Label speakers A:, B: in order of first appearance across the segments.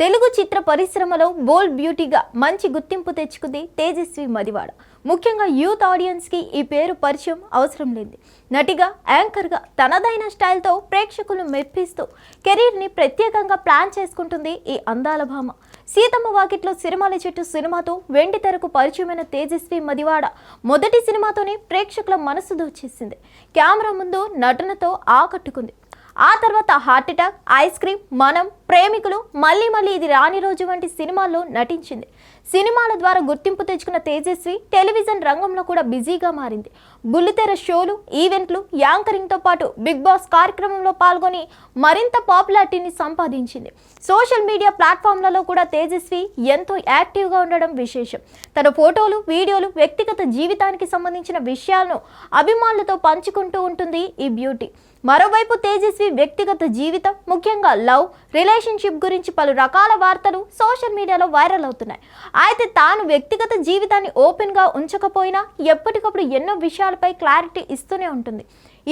A: తెలుగు చిత్ర పరిశ్రమలో బోల్డ్ బ్యూటీగా మంచి గుర్తింపు తెచ్చుకుంది తేజస్వి మదివాడ. ముఖ్యంగా యూత్ ఆడియన్స్కి ఈ పేరు పరిచయం అవసరం లేదు నటిగా యాంకర్గా తనదైన స్టైల్తో ప్రేక్షకులు మెప్పిస్తూ కెరీర్ని ప్రత్యేకంగా ప్లాన్ చేసుకుంటుంది ఈ అందాల భామ. సీతమ్మ వాకిట్లో సిరిమాల చెట్టు సినిమాతో వెండి తెరకు పరిచయమైన తేజస్వి మదివాడ మొదటి సినిమాతోనే ప్రేక్షకుల మనసు దోచేసింది. కెమెరా ముందు నటనతో ఆకట్టుకుంది. ఆ తర్వాత హార్ట్ అటాక్ ఐస్ క్రీమ్ మనం ప్రేమికులు మళ్ళీ మళ్ళీ ఇది రాని రోజు వంటి సినిమాల్లో నటించింది. సినిమాల ద్వారా గుర్తింపు తెచ్చుకున్న తేజస్వి టెలివిజన్ రంగంలో కూడా బిజీగా మారింది. బుల్లితెర షోలు ఈవెంట్లు యాంకరింగ్తో పాటు బిగ్ బాస్ కార్యక్రమంలో పాల్గొని మరింత పాపులారిటీని సంపాదించింది. సోషల్ మీడియా ప్లాట్ఫామ్లలో కూడా తేజస్వి ఎంతో యాక్టివ్గా ఉండడం విశేషం. తన ఫోటోలు వీడియోలు వ్యక్తిగత జీవితానికి సంబంధించిన విషయాలను అభిమానులతో పంచుకుంటూ ఉంటుంది ఈ బ్యూటీ. మరోవైపు తేజస్వి వ్యక్తిగత జీవితం ముఖ్యంగా లవ్ రిలేషన్షిప్ గురించి పలు రకాల వార్తలు సోషల్ మీడియాలో వైరల్ అవుతున్నాయి. అయితే తాను వ్యక్తిగత జీవితాన్ని ఓపెన్గా ఉంచకపోయినా ఎప్పటికప్పుడు ఎన్నో విషయాలపై క్లారిటీ ఇస్తూనే ఉంటుంది.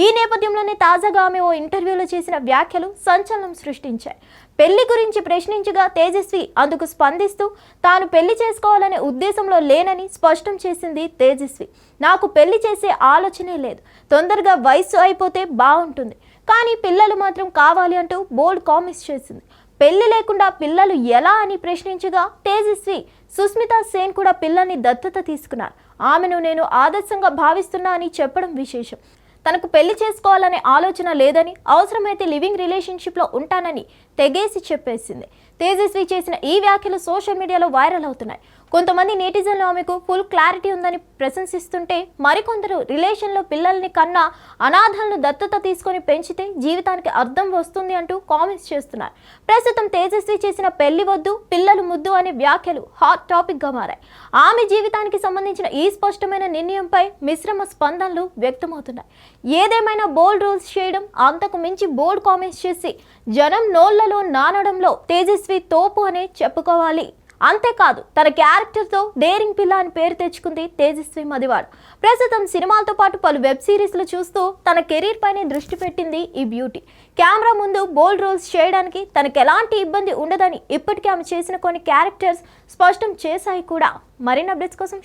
A: ఈ నేపథ్యంలోనే తాజాగా ఆమె ఓ ఇంటర్వ్యూలో చేసిన వ్యాఖ్యలు సంచలనం సృష్టించాయి. పెళ్ళి గురించి ప్రశ్నించగా తేజస్వి అందుకు స్పందిస్తూ తాను పెళ్ళి చేసుకోవాలనే ఉద్దేశంలో లేనని స్పష్టం చేసింది తేజస్వి. నాకు పెళ్ళి చేసే ఆలోచనే లేదు. తొందరగా వయసు అయిపోతే బాగుంటుంది. కానీ పిల్లలు మాత్రం కావాలి అంటూ బోల్డ్ కామెంట్స్ చేసింది. పెళ్ళి లేకుండా పిల్లలు ఎలా అని ప్రశ్నించగా తేజస్వి సుస్మితా సేన్ కూడా పిల్లల్ని దత్తత తీసుకున్నారు. ఆమెను నేను ఆదర్శంగా భావిస్తున్నా అని చెప్పడం విశేషం. తనకు పెళ్ళి చేసుకోవాలనే ఆలోచన లేదని అవసరమైతే లివింగ్ రిలేషన్షిప్లో ఉంటానని తెగేసి చెప్పేసింది. తేజస్వి చేసిన ఈ వ్యాఖ్యలు సోషల్ మీడియాలో వైరల్ అవుతున్నాయి. కొంతమంది నేటిజన్లు ఆమెకు ఫుల్ క్లారిటీ ఉందని ప్రశంసిస్తుంటే మరికొందరు రిలేషన్లో పిల్లల్ని కన్నా అనాథలను దత్తత తీసుకొని పెంచితే జీవితానికి అర్థం వస్తుంది అంటూ కామెంట్స్ చేస్తున్నారు. ప్రస్తుతం తేజస్వి చేసిన పెళ్ళి వద్దు పిల్లలు ముద్దు అనే వ్యాఖ్యలు హాట్ టాపిక్గా మారాయి. ఆమె జీవితానికి సంబంధించిన ఈ స్పష్టమైన నిర్ణయంపై మిశ్రమ స్పందనలు వ్యక్తమవుతున్నాయి. ఏదేమైనా బోల్డ్ రూల్స్ చేయడం అంతకు మించి బోల్డ్ కామెంట్స్ చేసి జనం నోళ్ళలో నానడంలో తేజస్వి తోపు అనే చెప్పుకోవాలి. అంతేకాదు తన క్యారెక్టర్తో డేరింగ్ పిల్ల అని పేరు తెచ్చుకుంది తేజస్వి మదివాడ్. ప్రస్తుతం సినిమాలతో పాటు పలు వెబ్ సిరీస్లు చూస్తూ తన కెరీర్ పైనే దృష్టి పెట్టింది ఈ బ్యూటీ. కెమెరా ముందు బోల్డ్ రోల్స్ చేయడానికి తనకు ఎలాంటి ఇబ్బంది ఉండదని ఇప్పటికే ఆమె చేసిన కొన్ని క్యారెక్టర్స్ స్పష్టం చేశాయి కూడా. మరిన్ని అప్డేట్స్ కోసం